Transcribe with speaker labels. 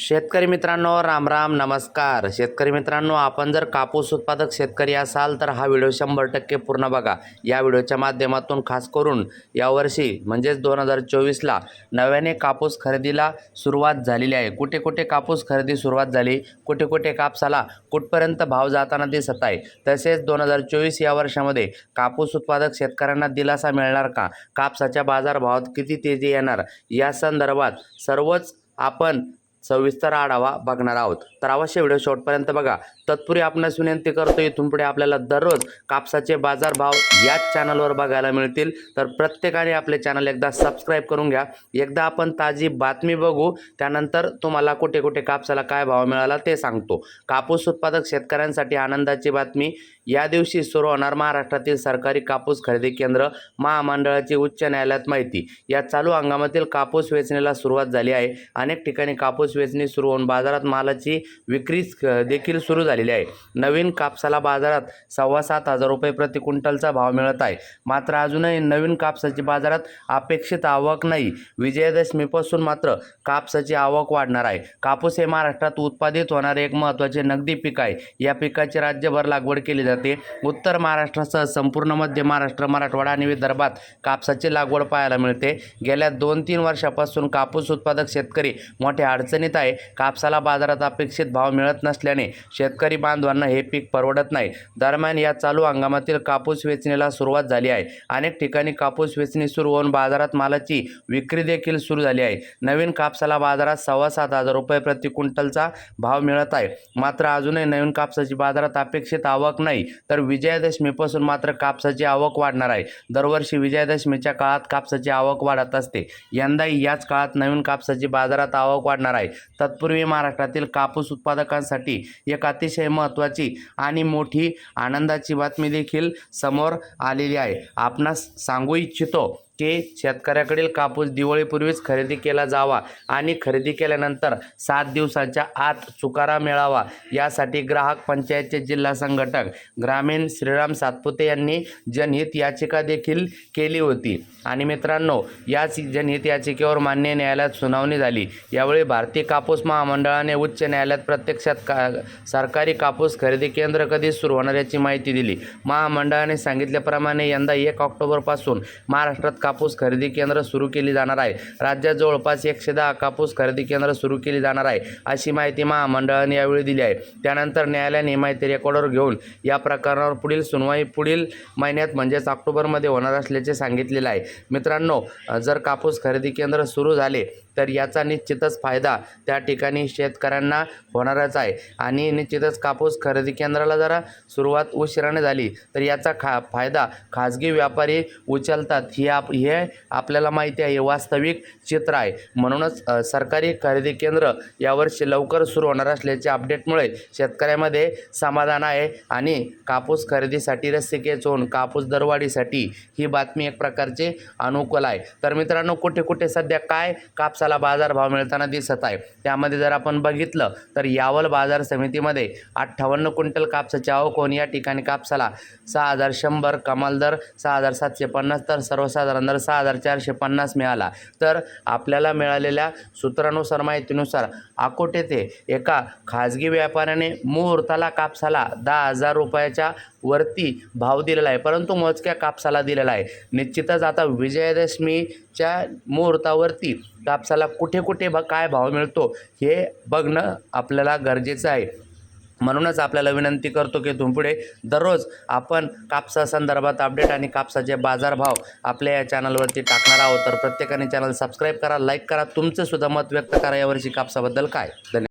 Speaker 1: शेतकरी मित्रांनो राम राम नमस्कार. शेतकरी मित्रांनो आपण जर कापूस उत्पादक शेतकरी असाल तर हा व्हिडिओ शंभर टक्के पूर्ण बघा. या व्हिडिओच्या माध्यमातून खास करून यावर्षी म्हणजेच दोन हजार चोवीसला नव्याने कापूस खरेदीला सुरुवात झालेली आहे. कुठे कुठे कापूस खरेदी सुरुवात झाली कुठे कुठे कापसाला कुठपर्यंत भाव जाताना दिसत आहे तसेच दोन हजार चोवीस या वर्षामध्ये कापूस उत्पादक शेतकऱ्यांना दिलासा मिळणार का? कापसाच्या बाजारभावात किती तेजी येणार? या संदर्भात सर्वच आपण सविस्तर आढावा बघणार आहोत. तर अवश्य व्हिडिओ शेवटपर्यंत बघा. तत्पूर्वी आपणास विनंती करतो इथून पुढे आपल्याला दररोज कापसाचे बाजारभाव याच चॅनलवर बघायला मिळतील. तर प्रत्येकाने आपले चॅनल एकदा सबस्क्राईब करून घ्या. एकदा आपण ताजी बातमी बघू त्यानंतर तुम्हाला कुठे कुठे कापसाला काय भाव मिळाला ते सांगतो. कापूस उत्पादक शेतकऱ्यांसाठी आनंदाची बातमी. या दिवशी सुरू होणार महाराष्ट्रातील सरकारी कापूस खरेदी केंद्र महामंडळाची उच्च न्यायालयात माहिती. या चालू हंगामातील कापूस वेचणीला सुरुवात झाली आहे. अनेक ठिकाणी कापूस वेचणी सुरू होऊन बाजारात मालाची विक्री देखील सुरू झालेली आहे. नवीन कापसाला बाजारात सव्वा सात हजार रुपये प्रति क्विंटलचा भाव मिळत आहे. मात्र अजूनही नवीन कापसाची बाजारात अपेक्षित आवक नाही. विजयादशमीपासून मात्र कापसाची आवक वाढणार आहे. कापूस हे महाराष्ट्रात उत्पादित होणारे एक महत्त्वाचे नगदी पीक आहे. या पिकाची राज्यभर लागवड केली जाते. उत्तर महाराष्ट्रासह संपूर्ण मध्य महाराष्ट्र मराठवाडा आणि विदर्भात कापसाची लागवड पाहायला मिळते. गेल्या दोन तीन वर्षापासून कापूस उत्पादक शेतकरी मोठ्या अडचणी अडचणीत आहे. कापसाला बाजारात अपेक्षित भाव मिळत नसल्याने शेतकरी बांधवांना हे पीक परवडत नाही. दरम्यान या चालू हंगामातील कापूस वेचणीला सुरुवात झाली आहे. अनेक ठिकाणी कापूस वेचणी सुरू होऊन बाजारात मालाची विक्री देखील सुरू झाली आहे. नवीन कापसाला बाजारात सव्वा सात हजार रुपये प्रति क्विंटलचा भाव मिळत आहे. मात्र अजूनही नवीन कापसाची बाजारात अपेक्षित आवक नाही. तर विजयादशमीपासून मात्र कापसाची आवक वाढणार आहे. दरवर्षी विजयादशमीच्या काळात कापसाची आवक वाढत असते. यंदाही याच काळात नवीन कापसाची बाजारात आवक वाढणार आहे. तत्पूर्वी महाराष्ट्रातील कापूस उत्पादकांसाठी एक अतिशय महत्त्वाची आणि मोठी आनंदाची बातमी देखील समोर आलेली आहे. आपणास सांगू इच्छितो की शेतकऱ्याकडील कापूस दिवाळीपूर्वीच खरेदी केला जावा आणि खरेदी केल्यानंतर सात दिवसांच्या आत चुकारा मिळावा. यासाठी ग्राहक पंचायतचे जिल्हा संघटक ग्रामीण श्रीराम सातपुते यांनी जनहित याचिका देखील केली होती. आणि मित्रांनो याच जनहित याचिकेवर मान्य न्यायालयात सुनावणी झाली. यावेळी भारतीय कापूस महामंडळाने उच्च न्यायालयात प्रत्यक्षात का सरकारी कापूस खरेदी केंद्र कधी सुरू होणार याची माहिती दिली. महामंडळाने सांगितल्याप्रमाणे यंदा एक ऑक्टोबरपासून महाराष्ट्रात कापूस खरेदी केंद्र सुरू केली जाणार आहे. राज्यात जवळपास एकशे दहा कापूस खरेदी केंद्र सुरू केली जाणार आहे अशी माहिती महामंडळाने यावेळी दिली आहे. त्यानंतर न्यायालयाने ही माहिती रेकॉर्डवर घेऊन या प्रकरणावर पुढील सुनवाई पुढील महिन्यात म्हणजेच ऑक्टोबरमध्ये होणार असल्याचे सांगितलेलं आहे. मित्रांनो जर कापूस खरेदी केंद्र सुरू झाले तर याचा निश्चितच फायदा त्या ठिकाणी शेतकऱ्यांना होणारच आहे. आणि निश्चितच कापूस खरेदी केंद्राला जरा सुरुवात उशिराने झाली तर याचा खा फायदा खाजगी व्यापारी उचलतात. ही आप हे आपल्याला माहिती आहे हे वास्तविक चित्र आहे. म्हणूनच सरकारी खरेदी केंद्र यावर्षी लवकर सुरू होणार असल्याच्या अपडेटमुळे शेतकऱ्यामध्ये समाधान आहे. आणि कापूस खरेदीसाठी रस्तिकेच होऊन कापूस दरवाढीसाठी ही बातमी एक प्रकारची अनुकूल आहे. तर मित्रांनो कुठे कुठे सध्या काय कापसाला बाजारभाव मिळताना दिसत आहे. त्यामध्ये जर आपण बघितलं तर यावल बाजार समितीमध्ये अठ्ठावन्न क्विंटल कापसाची आवक होऊन या ठिकाणी कापसाला सहा हजार शंभर कमाल दर सहा हजार सातशे पन्नास तर सर्वसाधारण दर सहा हजार चारशे पन्नास मिळाला. तर आपल्याला मिळालेल्या सूत्रानुसार माहितीनुसार अकोट येथे एका खाजगी व्यापाऱ्याने मुहूर्ताला कापसाला दहा हजार रुपयाच्या वरती भाव दिलेला आहे. परंतु मोजक्या कापसाला दिलेला आहे. निश्चितच आता विजयादशमीच्या मुहूर्तावरती कापसाला कुठे कुठे ब काय भाव मिळतो हे बघणं आपल्याला गरजेचं आहे. म्हणूनच आपल्याला विनंती करतो की तुम्ही पुढे दररोज आपण कापसासंदर्भात अपडेट आणि कापसाचे बाजारभाव आपल्या या चॅनलवरती टाकणार आहोत. तर प्रत्येकाने चॅनल सबस्क्राईब करा लाईक करा. तुमचं सुद्धा मत व्यक्त करा यावर्षी कापसाबद्दल काय? धन्यवाद.